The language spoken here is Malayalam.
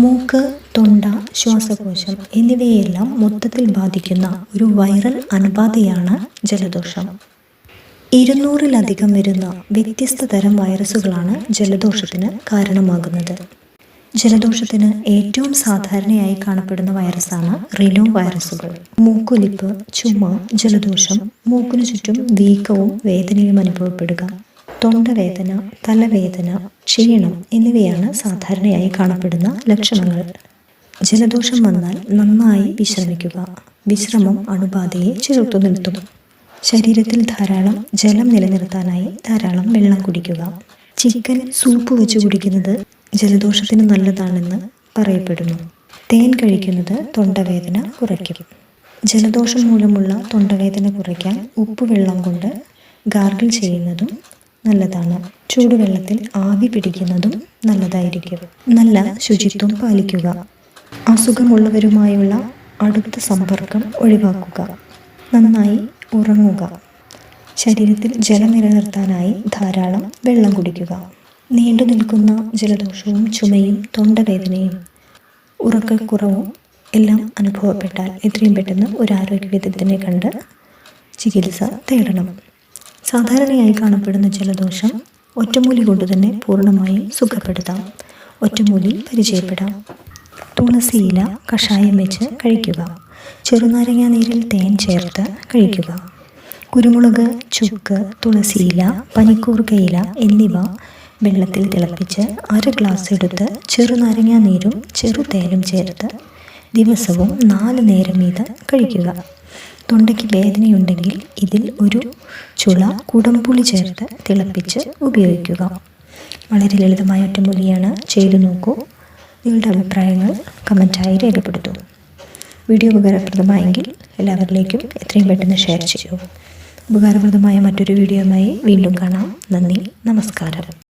മൂക്ക് തൊണ്ട ശ്വാസകോശം എന്നിവയെല്ലാം മൊത്തത്തിൽ ബാധിക്കുന്ന ഒരു വൈറൽ അണുബാധയാണ് ജലദോഷം. ഇരുന്നൂറിലധികം വരുന്ന വ്യത്യസ്ത തരം വൈറസുകളാണ് ജലദോഷത്തിന് കാരണമാകുന്നത്. ജലദോഷത്തിന് ഏറ്റവും സാധാരണയായി കാണപ്പെടുന്ന വൈറസാണ് റിനോ വൈറസുകൾ. മൂക്കൊലിപ്പ് ചുമ ജലദോഷം മൂക്കിനു ചുറ്റും വീക്കവും വേദനയും അനുഭവപ്പെടുക. തൊണ്ടവേദന തലവേദന ക്ഷീണം എന്നിവയാണ് സാധാരണയായി കാണപ്പെടുന്ന ലക്ഷണങ്ങൾ. ജലദോഷം വന്നാൽ നന്നായി വിശ്രമിക്കുക. വിശ്രമം അണുബാധയെ ചെറുത്തു നിർത്തും. ശരീരത്തിൽ ധാരാളം ജലം നിലനിർത്താനായി ധാരാളം വെള്ളം കുടിക്കുക. ചിക്കൻ സൂപ്പ് വെച്ച് കുടിക്കുന്നത് ജലദോഷത്തിന് നല്ലതാണെന്ന് പറയപ്പെടുന്നു. തേൻ കഴിക്കുന്നത് തൊണ്ടവേദന കുറയ്ക്കും. ജലദോഷം മൂലമുള്ള തൊണ്ടവേദന കുറയ്ക്കാൻ ഉപ്പുവെള്ളം കൊണ്ട് ഗാർഗിൾ ചെയ്യുന്നതും നല്ലതാണ്. ചൂടുവെള്ളത്തിൽ ആവി പിടിക്കുന്നതും നല്ലതായിരിക്കും. നല്ല ശുചിത്വം പാലിക്കുക. അസുഖമുള്ളവരുമായുള്ള അടുത്ത സമ്പർക്കം ഒഴിവാക്കുക. നന്നായി ഉറങ്ങുക. ശരീരത്തിൽ ജലം നിലനിർത്താനായി ധാരാളം വെള്ളം കുടിക്കുക. നീണ്ടു നിൽക്കുന്ന ജലദോഷവും ചുമയും തൊണ്ടവേദനയും ഉറക്കക്കുറവും എല്ലാം അനുഭവപ്പെട്ടാൽ എത്രയും പെട്ടെന്ന് ഒരു ആരോഗ്യ വിദഗ്ധനെ കണ്ട് ചികിത്സ തേടണം. സാധാരണയായി കാണപ്പെടുന്ന ജലദോഷം ഒറ്റമൂലി കൊണ്ട് തന്നെ പൂർണമായും സുഖപ്പെടുത്താം. ഒറ്റമൂലി പരിചയപ്പെടാം. തുളസിയില കഷായം വെച്ച് കഴിക്കുക. ചെറുനാരങ്ങ നീരിൽ തേൻ ചേർത്ത് കഴിക്കുക. കുരുമുളക് ചുക്ക് തുളസിയില പനിക്കൂർക്കയില എന്നിവ വെള്ളത്തിൽ തിളപ്പിച്ച് അര ഗ്ലാസ് എടുത്ത് ചെറുനാരങ്ങ നീരും ചെറുതേനും ചേർത്ത് ദിവസവും നാല് നേരം ഇത് കഴിക്കുക. തൊണ്ടയ്ക്ക് വേദനയുണ്ടെങ്കിൽ ഇതിൽ ഒരു ചുള കുടംപുളി ചേർത്ത് തിളപ്പിച്ച് ഉപയോഗിക്കുക. വളരെ ലളിതമായ ഒറ്റമൂലിയാണ് ചെയ്തു നോക്കൂ. നിങ്ങളുടെ അഭിപ്രായങ്ങൾ കമന്റായി രേഖപ്പെടുത്തൂ. വീഡിയോ ഉപകാരപ്രദമായെങ്കിൽ എല്ലാവരിലേക്കും എത്രയും പെട്ടെന്ന് ഷെയർ ചെയ്യൂ. ഉപകാരപ്രദമായ മറ്റൊരു വീഡിയോയുമായി വീണ്ടും കാണാം. നന്ദി. നമസ്കാരം.